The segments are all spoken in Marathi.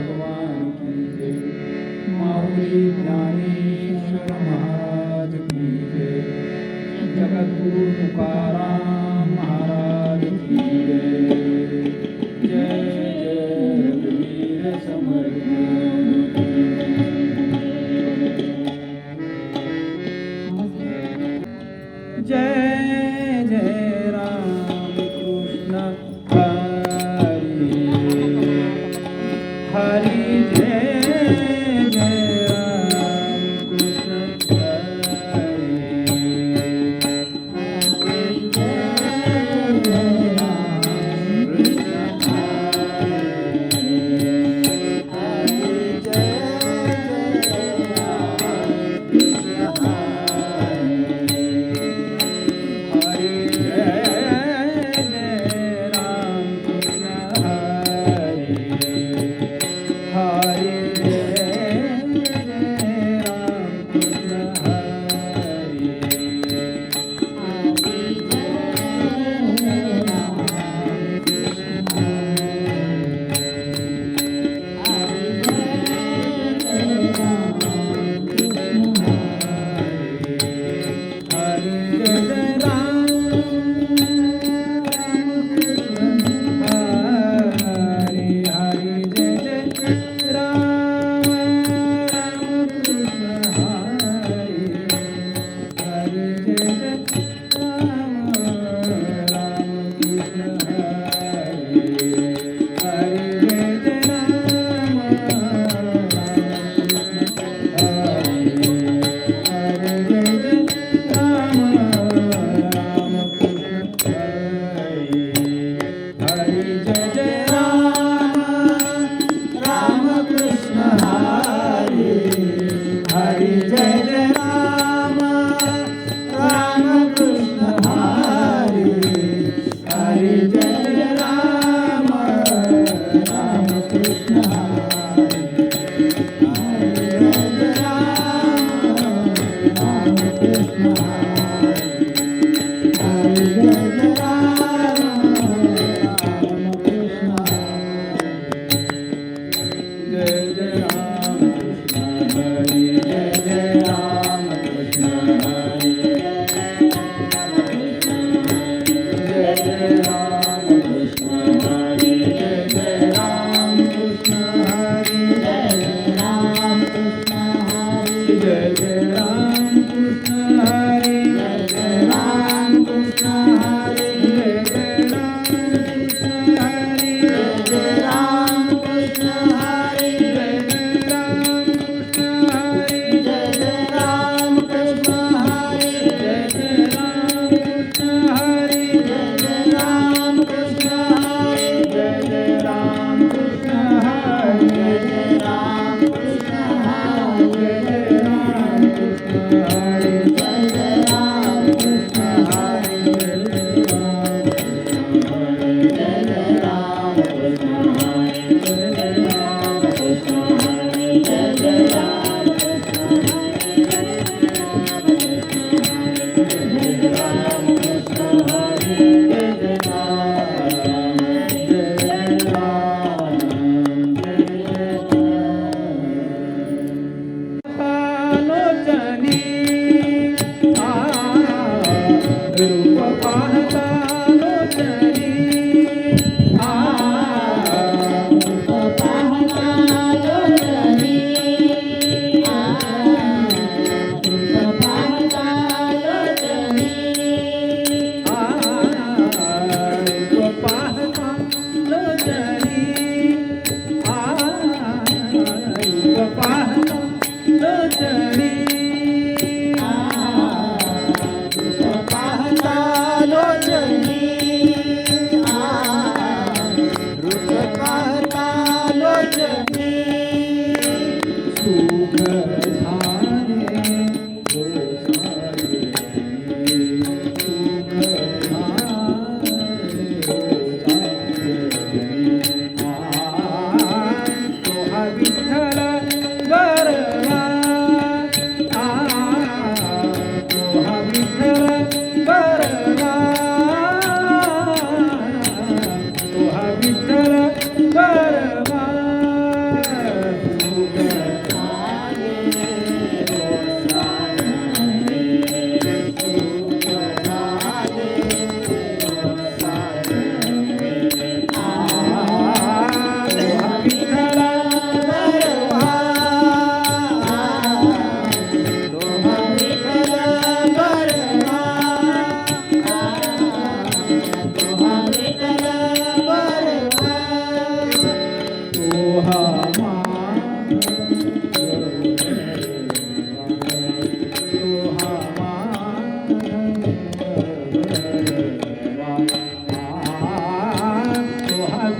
भगवान की जय। माऊली ज्ञानेश्वर महाराज की जय। गुरु तुकाराम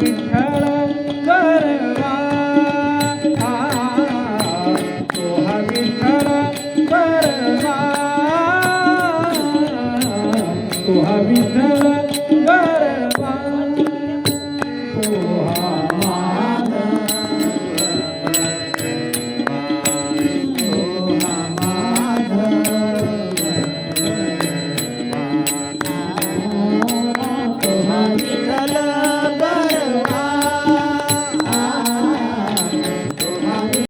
विठ्ठल करवा. तोहा विठ्ठल करवा. तोहा विठ्ठल